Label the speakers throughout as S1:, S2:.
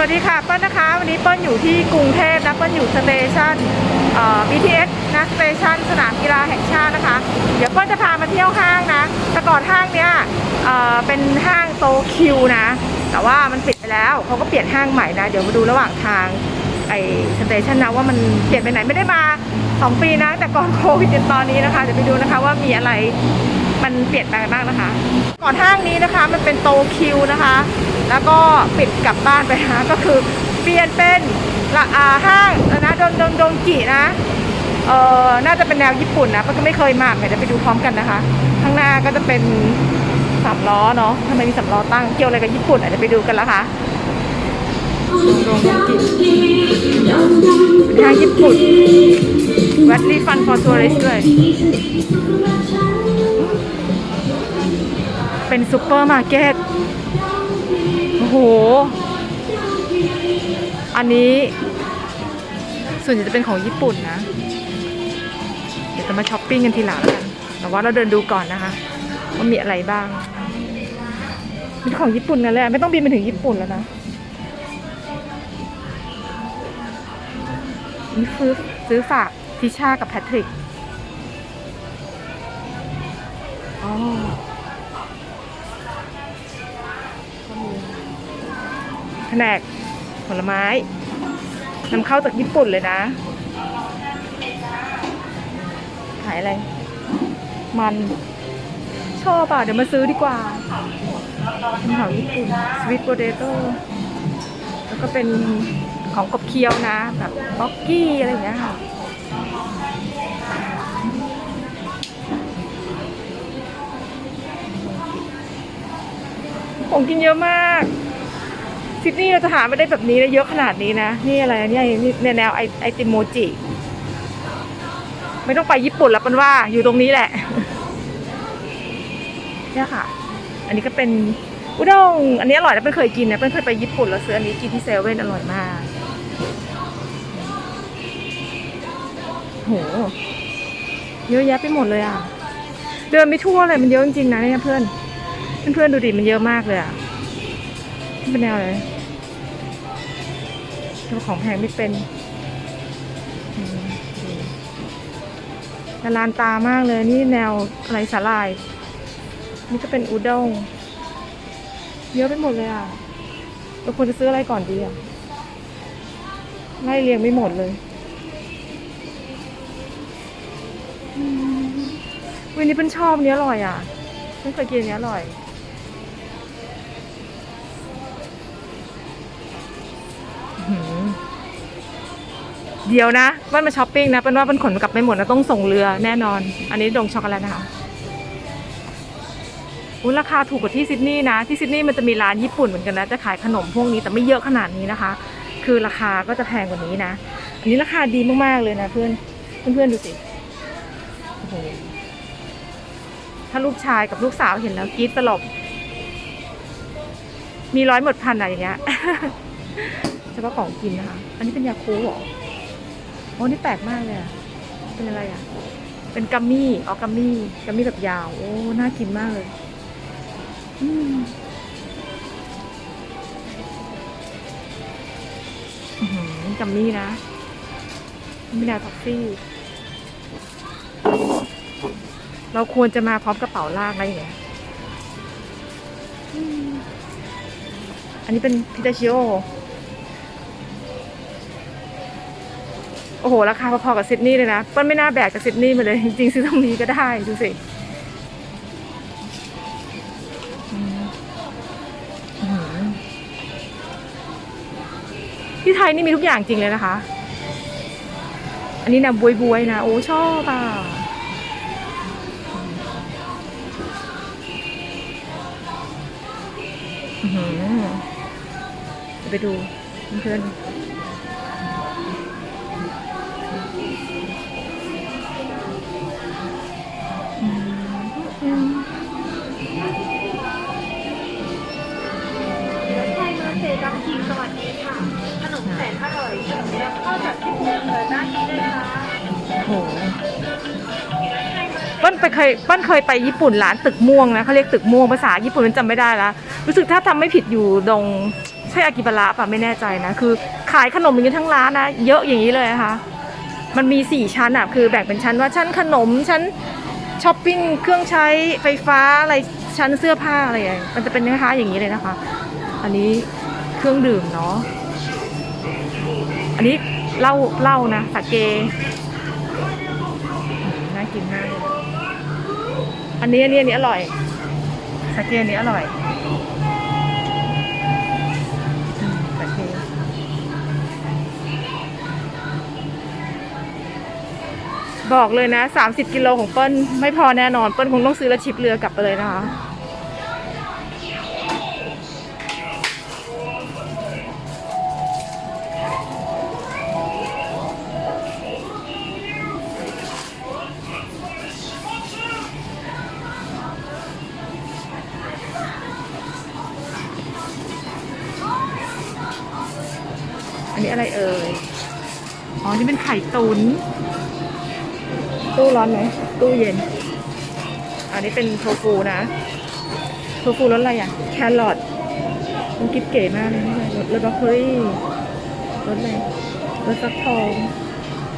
S1: สวัสดีค่ะเปิ้ลนะคะ วันนี้เปิ้ลอยู่ที่กรุงเทพนะเปิ้ลอยู่สเตชันเอ่อ BTS นะสเตชันสนามกีฬาแห่งชาตินะคะ เดี๋ยวเปิ้ลจะพามาเที่ยวห้างนะแต่ก่อนห้างเนี้ยเอ่อเป็นห้างโตคิวนะ แต่ว่ามันปิดไปแล้วเขาก็เปลี่ยนห้างใหม่นะ เดี๋ยวมาดูระหว่างทางไอสเตชันนะว่ามันเปลี่ยนไปไหนไม่ได้มา2ปีนะแต่ก่อนโควิดจนตอนนี้นะคะเดี๋ยวไปดูนะคะว่ามีอะไรมันเปลี่ยนแปลงบ้างนะคะ ก่อนห้างนี้นะคะมันเป็นโตคิวนะคะ แล้วก็ปิดกลับบ้านไปนะก็คือเปลี่ยนเป็นละอาห้างนะโดนโดนโดนกินะเออน่าจะเป็นแนวญี่ปุ่นนะเพราะก็ไม่เคยมาเดี๋ยวไปดูพร้อมกันนะคะ ข้างหน้าก็จะเป็นสามล้อเนาะทำไมมีสามล้อตั้งเกี่ยวอะไรกับญี่ปุ่นอาจจะไปดูกันละคะโรงกิเป็นห้างญี่ปุ่นวัดรีฟันฟอร์ทัวริสด้วยเป็นซูเปอร์มาร์เก็ต โอ้โห อันนี้ส่วนใหญ่จะเป็นของญี่ปุ่นนะ เดี๋ยวจะมาช้อปปิ้งกันทีหลังแล้วกัน แต่ว่าเราเดินดูก่อนนะคะ ว่ามีอะไรบ้างเป็นของญี่ปุ่นกันแหละ ไม่ต้องบินไปถึงญี่ปุ่นแล้วนะนี่ซื้อซื้อฝากทิชากับแพทริก อ๋อ แผนกผลไม้นำเข้าจากญี่ปุ่นเลยนะ ขายอะไร มัน ชอบอะ เดี๋ยวมาซื้อดีกว่าเป็นของญี่ปุ่นสวีทโปเตโต้แล้วก็เป็นของกบเคี้ยวนะ แบบบ็อกกี้ อะไรอย่างเงี้ยค่ะของกินเยอะมาก ซิดนีย์เราจะหาไม่ได้แบบนี้นะเยอะขนาดนี้นะ นี่อะไรเนี่ยเนี่ยแนวไอไอติมโมจิ ไม่ต้องไปญี่ปุ่นแล้วเป็นว่าอยู่ตรงนี้แหละ เนี่ยค่ะ อันนี้ก็เป็นอุด้งอันนี้อร่อยนะเป็นเคยกินนะเป็นเคยไปญี่ปุ่นแล้วซื้ออันนี้กินที่เซเว่นอร่อยมากโหเยอะแยะไปหมดเลยอะ เดินไม่ทั่วเลยมันเยอะจริงๆนะเนี่ยเพื่อนเพื่อนๆดูดิมันเยอะมากเลยอะ เป็นแนวอะไรเจ้าของแพงไม่เป็นละลานตามากเลยนี่แนวอะไรสาลาย นี่ก็เป็นอุด้งเยอะไปหมดเลยอะเราควรจะซื้ออะไรก่อนดีอะไล่เรียงไม่หมดเลยวันนี้เป็นชอบเนี้ยอร่อยอะเพิ่งเคยกินเนี้ยอร่อย เดี๋ยวนะว่ามาช้อปปิ้งนะเป็นว่าเป็นขนกลับไม่หมดนะต้องส่งเรือแน่นอน อันนี้ดงช็อกโกแลตนะคะอุ้ยราคาถูกกว่าที่ซิดนีย์นะ ที่ซิดนีย์มันจะมีร้านญี่ปุ่นเหมือนกันนะ จะขายขนมพวกนี้แต่ไม่เยอะขนาดนี้นะคะ คือราคาก็จะแพงกว่านี้นะ อันนี้ราคาดีมากๆเลยนะเพื่อนเพื่อนๆดูสิโอ้โหถ้าลูกชายกับลูกสาวเห็นแล้วกรี๊ดสลบ มีร้อยหมดพันอะไรอย่างเงี้ยเฉพาะของกินนะคะ อันนี้เป็นยาคูลเหรอ โอ้นี่แปลกมากเลยอะเป็นอะไรอะเป็นกัมมี่อ๋อกัมมี่กัมมี่แบบยาว โอ้ น่ากินมากเลย อืมกัมมี่นะไม่แนวท็อฟฟี่ เราควรจะมาพร้อมกระเป๋าลากอะไรอย่างเงี้ยอันนี้เป็นพิตาชิโอ อ้โห ราคาพอๆกับซิดนีย์เลยนะเปิ้ลไม่น่าแบกจากซิดนีย์มาเลย จริงๆซื้อตรงนี้ก็ได้ดูสิที่ไทยนี่มีทุกอย่างจริงเลยนะคะ อันนี้นะบวยบวยๆนะ โอ้ชอบอะไปดูเพื่อนิ
S2: งสวัสดีค่ะ ขนมแสนอร่อยขนมแล้วก็จากที่เมืองเลยด้านนี้เลยค่ะ
S1: โหเปิ้ลไปเคยเปิ้ลเคยไปญี่ปุ่นร้านตึกม่วงนะเขาเรียกตึกม่วงภาษาญี่ปุ่นมันจำไม่ได้ละรู้สึกถ้าทำไม่ผิดอยู่ตรงใช่อากิบาระป่ะไม่แน่ใจนะ คือขายขนมอย่างนี้ทั้งร้านนะ เยอะอย่างนี้เลยนะคะมันมีสี่ชั้นอะคือแบ่งเป็นชั้นว่าชั้นขนมชั้นช้อปปิ้งเครื่องใช้ไฟฟ้าอะไรชั้นเสื้อผ้าอะไรอย่างเงี้ยมันจะเป็นคล้ายๆอย่างนี้เลยนะคะ อันนี้ เครื่องดื่มเนาะ อันนี้เหล้าเหล้านะสาเกน่ากินมากอันนี้อันนี้อันนี้อร่อยสาเกอันนี้อร่อยสาเกบอกเลยนะ 30 กิโลของเปิ้ลไม่พอแน่นอน เปิ้ลคงต้องซื้อและชิปเรือกลับไปเลยนะคะ ข่ตุน ตู้ร้อนไหมตู้เย็น อันนี้เป็นโทฟูนะโทฟูรสอะไรอะ แครอทมันกิฟเก๋มากเลยนี่เลยรสรสบล็อกโคลี่รสอะไรรสฟักทอง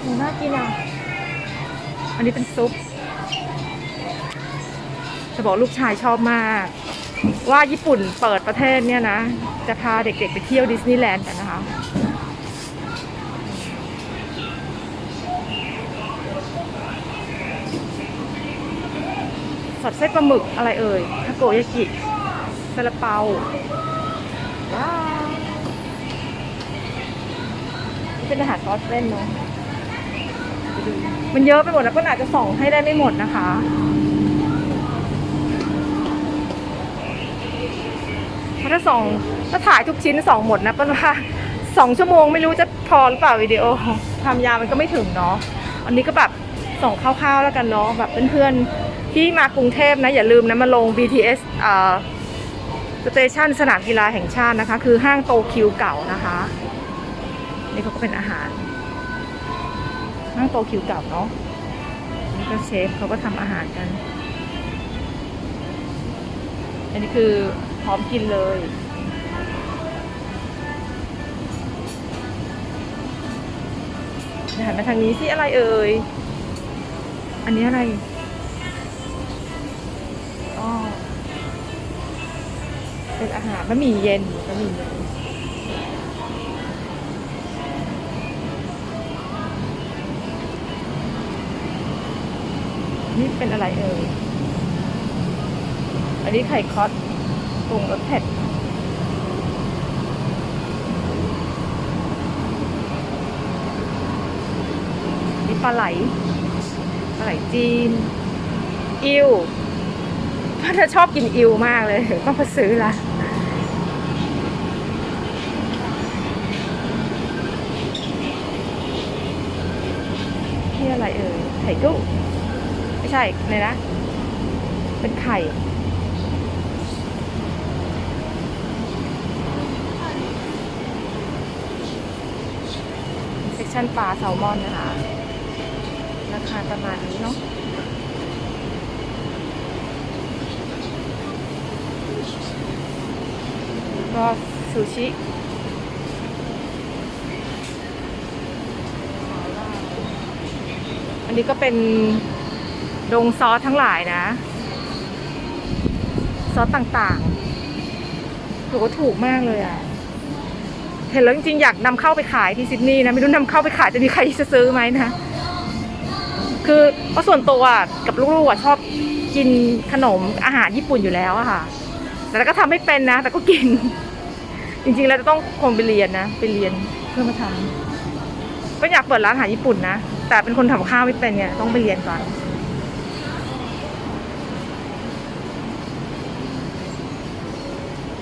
S1: โหน่ากินอะ อันนี้เป็นซุปจะบอกลูกชายชอบมาก ว่าญี่ปุ่นเปิดประเทศเนี่ยนะ จะพาเด็กๆไปเที่ยวดิสนีย์แลนด์กันนะคะ สดไส้ปลาหมึกอะไรเอ่ยทาโกยากิซาลาเปาว้าวนี่เป็นอาหารซอสเล่นเนาะมันเยอะไปหมดแล้วก็อาจจะส่องให้ได้ไม่หมดนะคะเพราะถ้าส่องถ้าถ่ายทุกชิ้นส่องหมดนะเป้นว่าสองชั่วโมงไม่รู้จะพอหรือเปล่าวิดีโอความยาวมันก็ไม่ถึงเนาะอันนี้ก็แบบส่องคร่าวๆแล้วกันเนาะแบบเพื่อนๆ ที่มากรุงเทพนะอย่าลืมนะมาลง BTS อ่าสเตชันสนามกีฬาแห่งชาตินะคะ คือห้างโตคิวเก่านะคะ นี่เขาก็เป็นอาหาร ห้างโตคิวเก่าเนาะนี่ก็เชฟเขาก็ทำอาหารกัน อันนี้คือพร้อมกินเลยเดี๋ยวหันมาทางนี้สิอะไรเอ่ย อันนี้อะไร เป็นอาหารบะหมี่เย็นบะหมี่เย็นนี่เป็นอะไรเอ่ย อันนี้ไข่คอสปรุงรสเผ็ดนี่ปลาไหล ปลาไหลจีน อิว พ่อเธอชอบกินอิวมากเลยต้องมาซื้อละนี่อะไรเอ่ยไข่กุ้งไม่ใช่เลยนะ เป็นไข่เซ็กชันปลาแซลมอนนะคะราคาประมาณนี้เนาะ ก็ซูชิอันนี้ก็เป็นดงซอสทั้งหลายนะ ซอสต่างๆถือว่าถูกมากเลยอะ เห็นแล้วจริงๆ อยากนำเข้าไปขายที่ซิดนีย์นะ ไม่รู้นำเข้าไปขายจะมีใครจะซื้อไหมนะ คือเพราะส่วนตัวอะกับลูกๆอะชอบกินขนมอาหารญี่ปุ่นอยู่แล้วอะค่ะ แต่ก็ทำไม่เป็นนะ แต่ก็กิน จริงๆแล้วจะต้องคงไปเรียนนะ ไปเรียนเพื่อมาทำก็อยากเปิดร้านอาหารญี่ปุ่นนะ แต่เป็นคนทำข้าวไม่เป็นไงต้องไปเรียนก่อน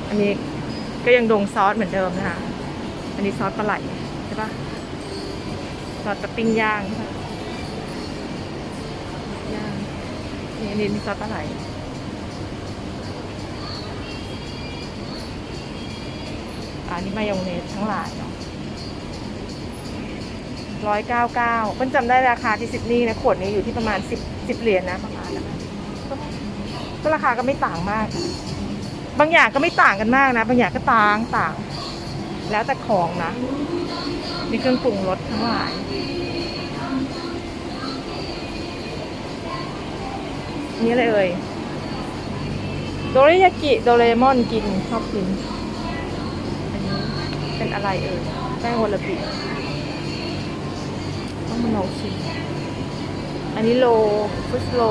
S1: อันนี้ก็ยังดงซอสเหมือนเดิมนะคะ อันนี้ซอสปลาไหลใช่ปะซอสตะปิ้งย่างใช่ปะย่างนี่อันนี้มีซอสปลาไหล อันนี้มายองเนสทั้งหลายเนาะร้อยเก้าเก้าเพิ่นจำได้ราคาที่ซิดนีย์นะขวดนี้อยู่ที่ประมาณสิบสิบเหรียญนะประมาณนั้นนะก็ราคาก็ไม่ต่างมาก บางอย่างก็ไม่ต่างกันมากนะ บางอย่างก็ต่างต่าง แล้วแต่ของนะมีเครื่องปรุงรสทั้งหลายนี่อะไรเอ่ยโดริยากิโดเรมอนกินชอบกิน อะไรเอ่ยแป้งวอลลบิต้องมาลองชิมอันนี้โลฟุสโล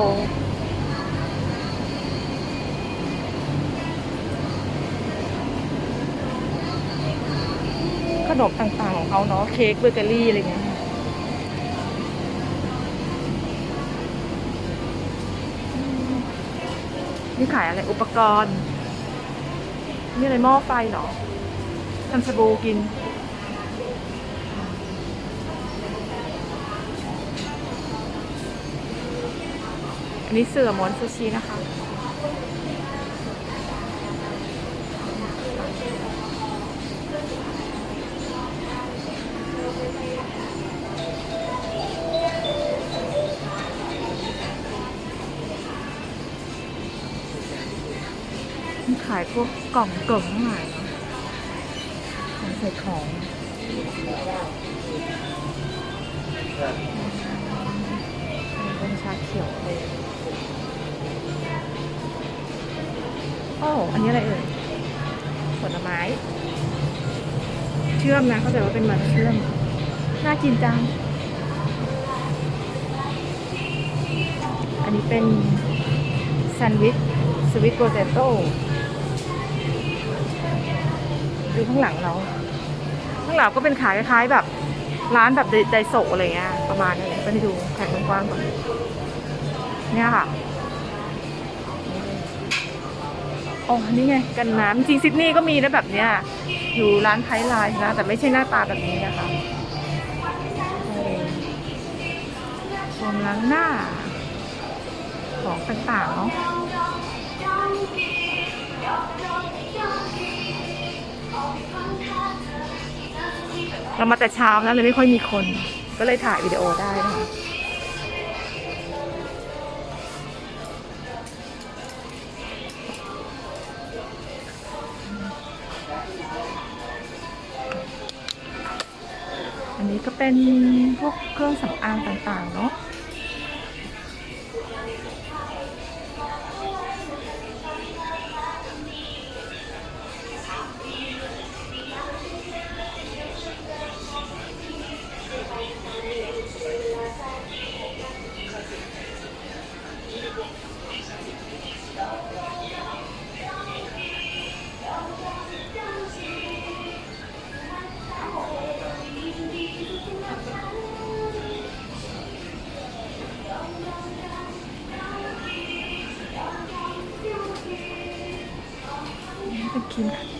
S1: ขนมต่างๆของเขาเนาะเค้กเบเกอรี่อะไรเงี้ยนี่ขายอะไรอุปกรณ์ นี่อะไรหม้อไฟเหรอ ทำสบู่กิน อันนี้เสือหม้วนซูชินะคะ ขายพวกกล่องเกิ่งทั้งหลายเนาะของ ใส่ของเป็นชาเขียวเลยโอ้อันนี้อะไรเอ่ย ผลไม้ เชื่อมนะ เข้าใจว่าเป็นมันเชื่อม น่ากินจัง อันนี้เป็นแซนด์วิชสวิตโปเตโต้ดูข้างหลังเรา ข้างหลังก็เป็นขายคล้ายๆแบบ ร้านแบบไดโซอะไรเงี้ยประมาณนี้ไปดูแขกกว้างๆก่อนเนี่ยค่ะอ๋อนี่ไงกันน้ำจริงซิดนีย์ก็มีนะแบบเนี้ยอยู่ร้านไทยไลน์นะแต่ไม่ใช่หน้าตาแบบนี้นะคะเออโซนล้างหน้า ของต่างๆเนาะ เรามาแต่เช้านะเลยไม่ค่อยมีคน ก็เลยถ่ายวิดีโอได้นะคะอันนี้ก็เป็นพวกเครื่องสำอางต่างๆเนาะ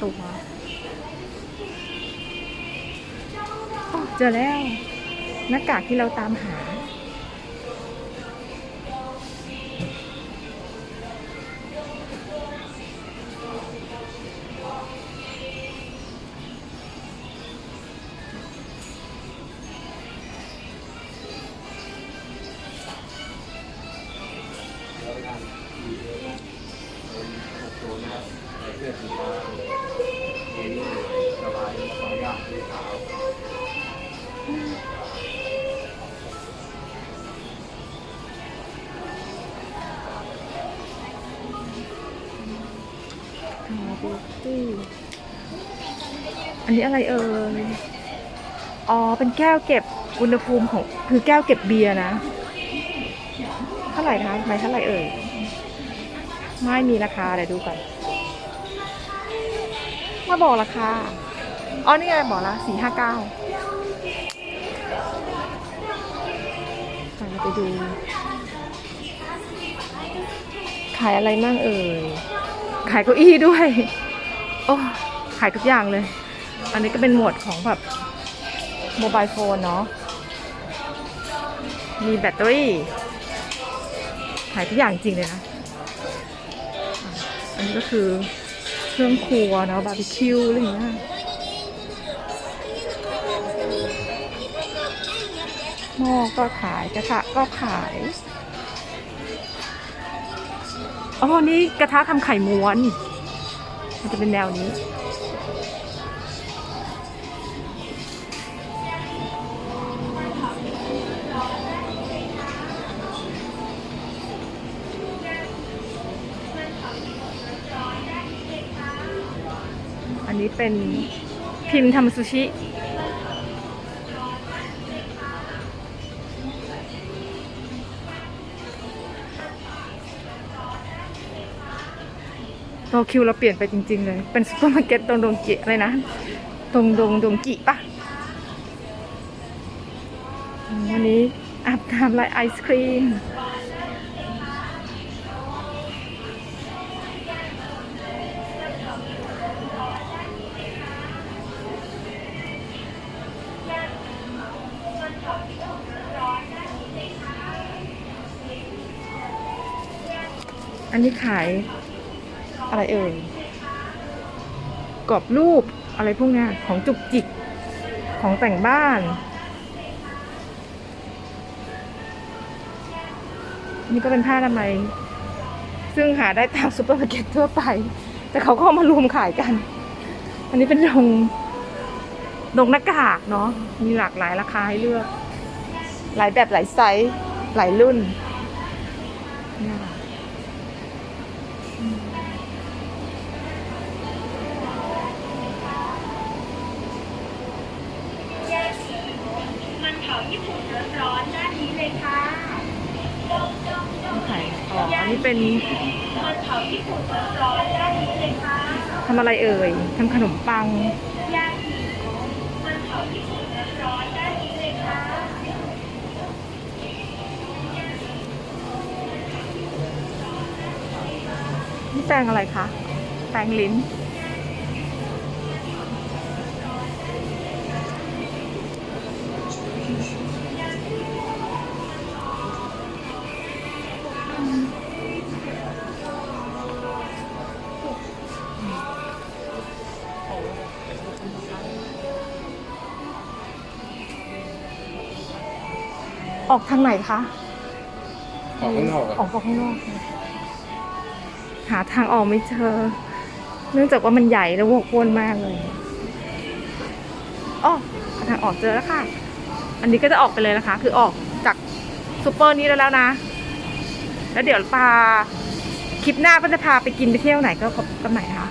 S1: ตัวเจอแล้วหน้ากากที่เราตามหา อันนี้อะไรเอ่ย อ๋อ เป็นแก้วเก็บอุณหภูมิของ คือแก้วเก็บเบียร์นะ เท่าไหร่คะไม่เท่าไหร่เอ่ย ไม่มีราคาเดี๋ยวดูก่อน มาบอกราคา อ๋อ นี่ไงบอกละสี่ห้าเก้าเราไปดู ขายอะไรมั่งเอ่ย ขายเก้าอี้ด้วย โอ้ขายทุกอย่างเลย อันนี้ก็เป็นหมวดของแบบโมบายโฟนเนาะ มีแบตเตอรี่ ขายทุกอย่างจริงเลยนะ อันนี้ก็คือเครื่องครัวเนาะบาร์บีคิวอะไรอย่างเงี้ยหม้อก็ขายกระทะก็ขาย อ๋อ นี่กระทะทำไข่ม้วน มันจะเป็นแนวนี้ อันนี้เป็นพิมพ์ทำซูชิโตคิวเราเปลี่ยนไปจริง ๆ เลย เป็นซูเปอร์มาร์เก็ตตรงดงกิอะไรนะ ตรงดงดงกิปะวันนี้อาบน้ำลายไอศครีม อันนี้ขายอะไรเอ่ยกรอบรูปอะไรพวกนี้ของจุกจิกของแต่งบ้าน นี่ก็เป็นผ้าอนามัยซึ่งหาได้ตามซูเปอร์มาร์เก็ตทั่วไป แต่เขาก็มารวมขายกัน อันนี้เป็นดงดงหน้ากากเนาะมีหลากหลายราคาให้เลือก หลายแบบหลายไซส์ หลายรุ่นนี่ค่ะ
S2: เป็นมันเผาญี่ปุ่นร้อนๆด้เลยค่ะ
S1: ทำอะไรเอ่ยทำขนมปัง
S2: นี่
S1: แปลงอะไรคะ แปลงลิ้น ออกทางไหนคะ
S3: ออกข้างนอกอะ
S1: ออกไปข้างนอกค่ะหาทางออกไม่เจอ เนื่องจากว่ามันใหญ่และวกวนมากเลยอ๋อหาทางออกเจอแล้วค่ะ อันนี้ก็จะออกไปเลยนะคะ คือออกจากซูเปอร์นี้ได้แล้วนะ แล้วเดี๋ยวปาคลิปหน้าก็จะพาไปกินไปเที่ยวไหนก็พบกันใหม่นะคะ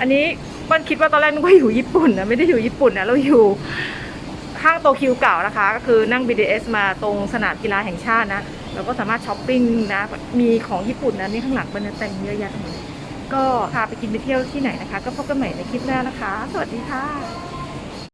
S1: อันนี้เปิ้ลคิดว่าตอนแรกนึกว่าอยู่ญี่ปุ่นนะไม่ได้อยู่ญี่ปุ่นนะเราอยู่ ข้างโตคิวเก่านะคะ ก็คือนั่ง BDS มาตรงสนามกีฬาแห่งชาตินะเราก็สามารถช้อปปิ้งนะ มีของญี่ปุ่นนะนี่ข้างหลังเป็นแต่งเยอะแยะเลยก็พาไปกินไปเที่ยวที่ไหนนะคะ ก็พบกันใหม่ในคลิปหน้านะคะ สวัสดีค่ะ